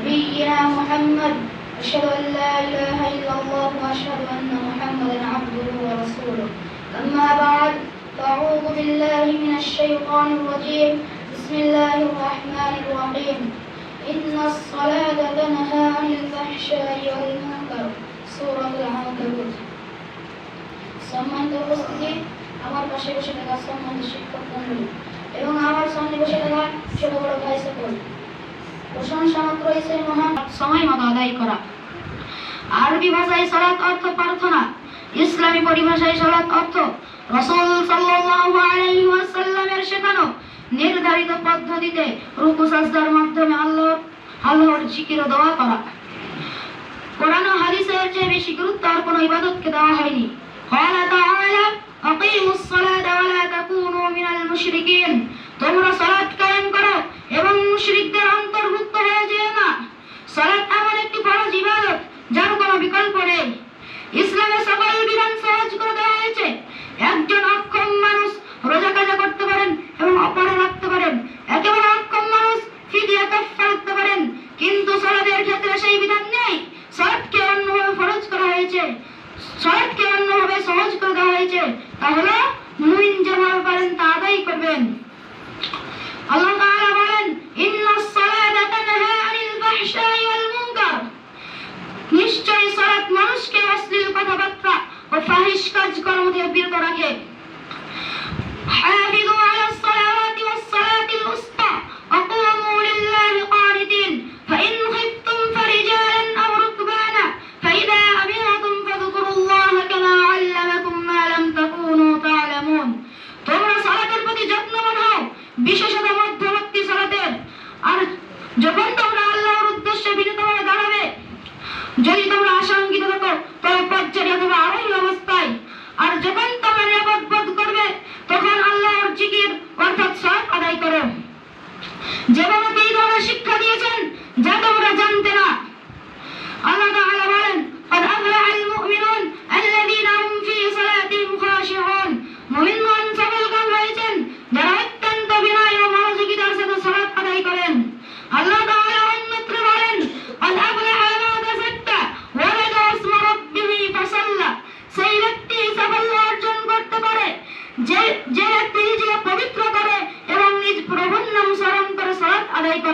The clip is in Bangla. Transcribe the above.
نبينا محمد أشهد أن لا إله إلا الله وأشهد أن محمدا عبده ورسوله أما بعد فأعوذ بالله من الشيطان الرجيم بسم الله الرحمن الرحيم إن الصلاة تنهى عن الفحشاء والمنكر سورة العنكبوت সম্মানিত উপস্থিতি আমার পাশে বসে থাকা সম্মানিত শিক্ষক মন্ডলী এবং আমার সামনে বসে থাকা ছোট বড় ভাই সকল প্রশংসা মাত্র এসে মহান সময় মতো আদায় করা আরবি ভাষায় সালাত অর্থ প্রার্থনা ইসলামী পরিভাষায় সালাত অর্থ রাসূল সাল্লাল্লাহু আলাইহি ওয়াসাল্লামের শেখানো নির্ধারিত পদ্ধতিতে রুকু সাজদার মাধ্যমে আল্লাহ আল্লাহর জিকির ও দোয়া করা কোরআন ও হাদিসের চেয়ে বেশি গুরুত্ব আর কোনো ইবাদতকে দেওয়া হয়নি قال تعالى أقيموا الصلاة ولا تكونوا من المشركين সকল বিধান সহজ করে দেওয়া হয়েছে। একজন অক্ষম মানুষ রোজা কাজা করতে পারেন এবং অপরে রাখতে পারেন। একেবারে অক্ষম মানুষ ফিদিয়া রাখতে পারেন। কিন্তু সালাতের ক্ষেত্রে সেই বিধান নেই। সালাতকে অন্যভাবে ফরজ করা হয়েছে। সালাতকে অন্যভাবে সহজ করে দেওয়া হয়েছে। তাহলে মুমিন যেভাবে পারেন তা আদায় করবেন। ও ফাহিশ কাজকর্ম থেকে বিরত রাখে حافظوا على الصلوات والصلاة الوسطى وقوموا لله قانتين فإن خفتم فرجالا أو ركبانا فإذا أمنتم فاذكروا الله كما علمكم ما لم تكونوا تعلمون তোমরা সালাতের প্রতি যত্নবান হও বিশেষত মধ্যবর্তী সালাতের আর যখন পথচারী অথবা আরোহী অবস্থায় আর যখন তোমরা